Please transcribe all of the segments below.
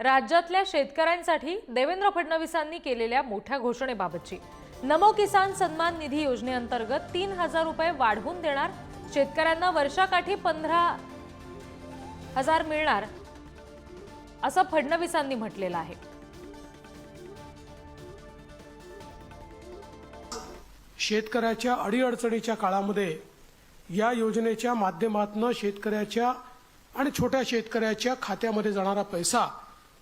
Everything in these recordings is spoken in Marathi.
राज्यातल्या शेतकऱ्यांसाठी देवेंद्र फडणवीसांनी केलेल्या मोठ्या घोषणेबाबतची. नमो किसान सन्मान निधी योजनेअंतर्गत तीन हजार रुपये वाढवून देणार शेतकऱ्यांना वर्षाकाठी पंधरा हजार मिळणार असं फडणवीसांनी म्हटलेलं आहे. शेतकऱ्याच्या अडीअडचणीच्या काळामध्ये या योजनेच्या माध्यमातून शेतकऱ्याच्या आणि छोट्या शेतकऱ्याच्या खात्यामध्ये जाणारा पैसा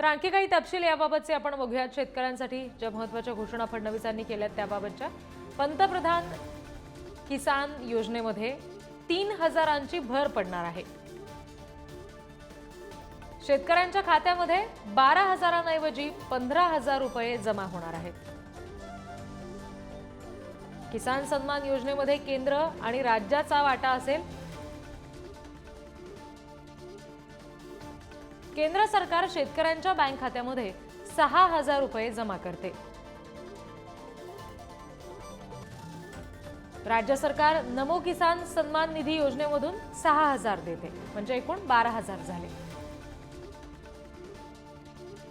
तर आणखी काही तपशील याबाबतचे आपण बघूयात. शेतकऱ्यांसाठी ज्या महत्त्वाच्या घोषणा फडणवीसांनी केल्यात त्याबाबतच्या. पंतप्रधान किसान योजनेमध्ये तीन हजारांची भर पडणार आहे. शेतकऱ्यांच्या खात्यामध्ये बारा हजारांऐवजी पंधरा हजार रुपये जमा होणार आहेत. किसान सन्मान योजनेमध्ये केंद्र आणि राज्याचा वाटा असेल केंद्र सरकार शेतकऱ्यांच्या बँक खात्यामध्ये सहा हजार रुपये जमा करते. राज्य सरकार नमो किसान सन्मान निधी योजनेमधून सहा हजार देते म्हणजे एकूण बारा हजार झाले.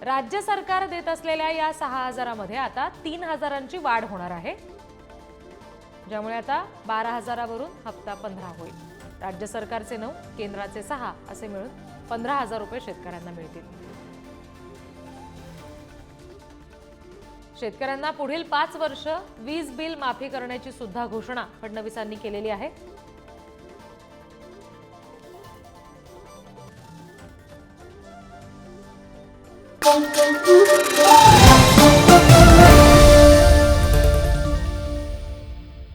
राज्य सरकार देत असलेल्या या सहा हजारामध्ये आता तीन हजारांची वाढ होणार आहे. ज्यामुळे आता बारा हजारावरून हप्ता पंधरा होईल. राज्य सरकारचे नऊ केंद्राचे सहा असे मिळून पंधरा हजार रुपये शेतकऱ्यांना मिळतील शेतकऱ्यांना पुढील पाच वर्ष वीज बिल माफी करण्याची सुद्धा घोषणा फडणवीसांनी केलेली आहे Thank you.